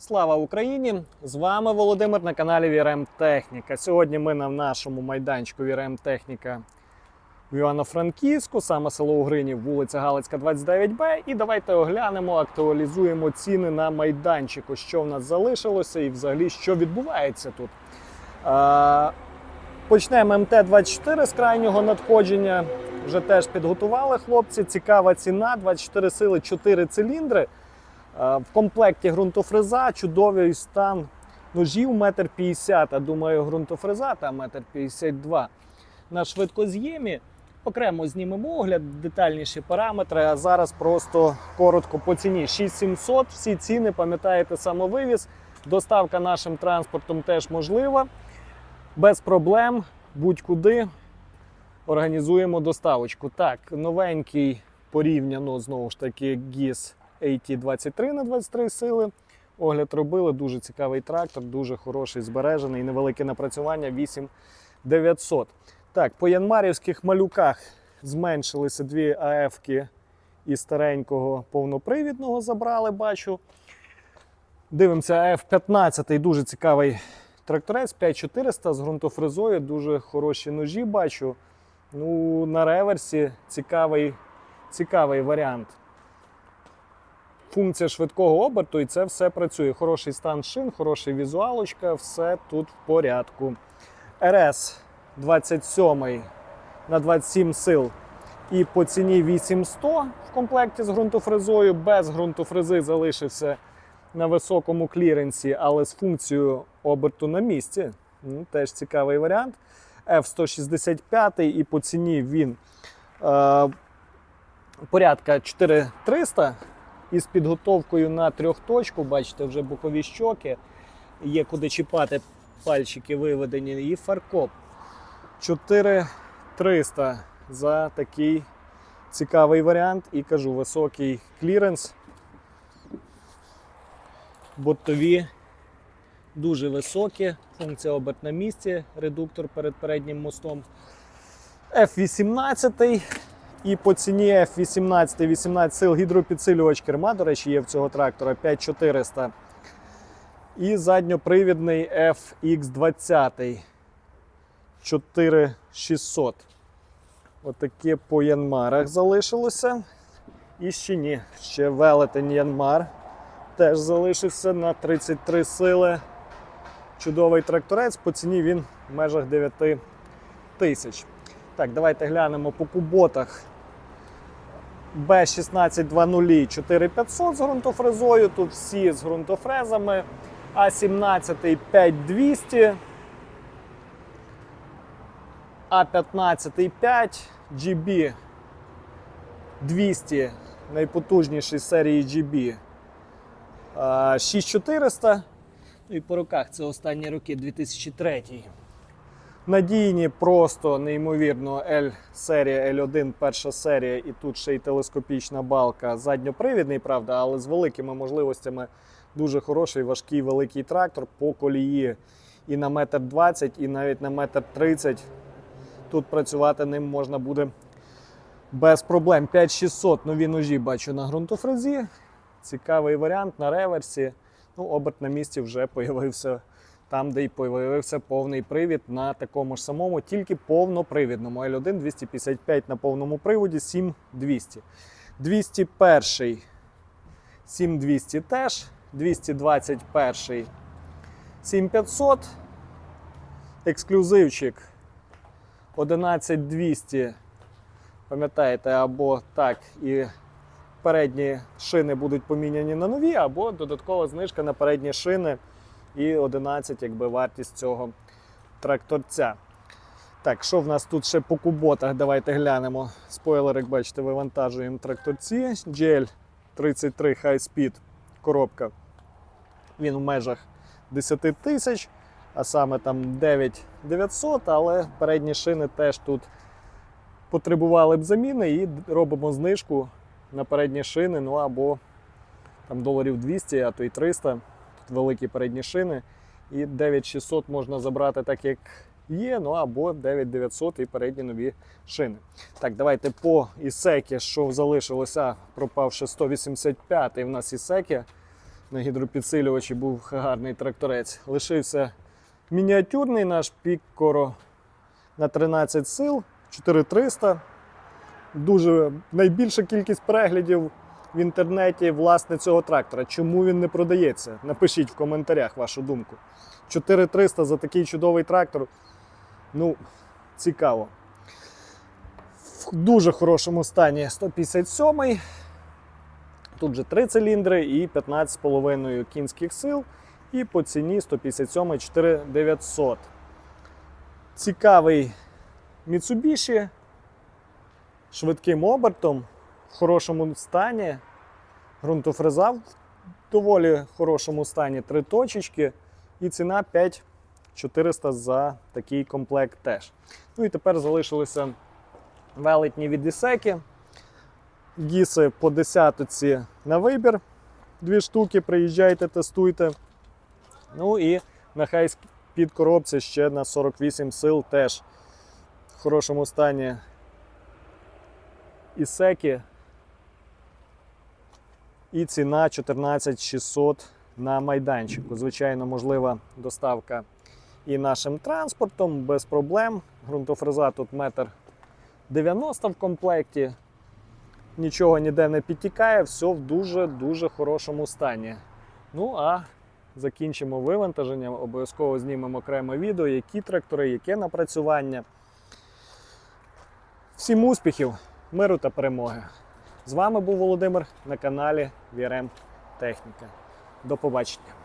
Слава Україні! З вами Володимир на каналі VRM Техніка. Сьогодні ми на нашому майданчику VRM Техніка в Івано-Франківську, саме село Угринів, вулиця Галицька, 29Б. І давайте оглянемо, актуалізуємо ціни на майданчику, що в нас залишилося і взагалі що відбувається тут. Почнемо МТ-24 з крайнього надходження. Вже теж підготували хлопці. Цікава ціна, 24 сили, 4 циліндри. Е, В комплекті ґрунтофреза, чудовий стан ножів 1,50 м. А думаю, ґрунтофреза там 1,52 м. На швидкоз'ємі. Окремо знімемо огляд, детальніші параметри. А зараз просто коротко по ціні. 6700, всі ціни, пам'ятаєте, самовивіз. Доставка нашим транспортом теж можлива. Без проблем, будь-куди організуємо доставочку. Так, новенький порівняно знову ж таки GIS AT23 на 23 сили. Огляд робили, дуже цікавий трактор, дуже хороший, збережений, невелике напрацювання 8900. Так, по янмарівських малюках зменшилися дві АФ-ки із старенького повнопривідного забрали, бачу. Дивимося, F15 дуже цікавий тракторець 5400 з ґрунтофрезою, дуже хороші ножі бачу. Ну, на реверсі цікавий, цікавий варіант. Функція швидкого оберту, і це все працює. Хороший стан шин, хороша візуалочка, все тут в порядку. РС 27 на 27 сил. І по ціні 8100 в комплекті з ґрунтофрезою. Без ґрунтофрези залишився на високому кліренсі, але з функцією оберту на місці. Ну, теж цікавий варіант. F165 і по ціні він е, порядка 4300 із підготовкою на трьохточку. Бачите, вже бокові щоки. Є куди чіпати пальчики виведені. І фаркоп 4300 за такий цікавий варіант. І кажу, високий кліренс. Бортові дуже високі. Функція оберт на місці, редуктор перед переднім мостом. F18 і по ціні F18 18 сил гідропідсилювач керма, до речі, є в цього трактора 5400. І задньопривідний FX20 4600. Отаке по Янмарах залишилося. І ще ні, ще велетень Янмар теж залишився на 33 сили. Чудовий тракторець, по ціні він в межах 9 тисяч. Так, давайте глянемо по куботах. Б1620 4500 з ґрунтофрезою. Тут всі з ґрунтофрезами. А17 5200. А15 5 GB 200 найпотужніший серії GB. 6400. Ну і по роках це останні роки 2003. Надійні, просто неймовірно L серія L1, перша серія, і тут ще й телескопічна балка. Задньопривідний, правда, але з великими можливостями дуже хороший, важкий великий трактор по колії і на метр 20, і навіть на метр 30. Тут працювати ним можна буде без проблем. 5600 нові ножі бачу на ґрунтофрезі. Цікавий варіант на реверсі. Ну, оберт на місці вже появився там, де й появився повний привід на такому ж самому, тільки повнопривідному. L1 255 на повному приводі, 7200. 201 7200 теж, 221 7500. Ексклюзивчик 11200. Пам'ятаєте, або так і передні шини будуть поміняні на нові, або додаткова знижка на передні шини і 11, якби вартість цього тракторця. Так, що в нас тут ще по куботах? Давайте глянемо. Спойлер, як бачите, вивантажуємо тракторці. GL 33 High Speed коробка. Він в межах 10 тисяч, а саме там 9900, але передні шини теж тут потребували б заміни і робимо знижку на передні шини, ну або там доларів 200, а то й 300. Великі передні шини. І 9600 можна забрати так, як є, ну або 9900 і передні нові шини. Так, давайте по ісекі, що залишилося, пропавши 185 і в нас ісекі на гідропідсилювачі був гарний тракторець. Лишився мініатюрний наш Піккоро на 13 сил, 4300. Дуже найбільша кількість переглядів в інтернеті власне цього трактора. Чому він не продається? Напишіть в коментарях вашу думку. 4300 за такий чудовий трактор. Ну, цікаво. В дуже хорошому стані 157 Тут же 3 циліндри і 15,5 кінських сил. І по ціні 157 4900. Цікавий Mitsubishi швидким обертом, в хорошому стані. Ґрунтофреза в доволі хорошому стані, три точечки. І ціна 5400 за такий комплект теж. Ну і тепер залишилися велетні від Ісеки. Гіси по десятоці на вибір. Дві штуки, приїжджайте, тестуйте. Ну і нехай під коробці ще на 48 сил теж в хорошому стані Ісеки. І ціна 14600 на майданчику. Звичайно, можлива доставка і нашим транспортом без проблем. Грунтофреза тут метр 90 в комплекті. Нічого ніде не підтікає, все в дуже-дуже хорошому стані. Ну а закінчимо вивантаження. Обов'язково знімемо окреме відео, які трактори, яке напрацювання. Всім успіхів, миру та перемоги! З вами був Володимир на каналі VRM Техніка. До побачення!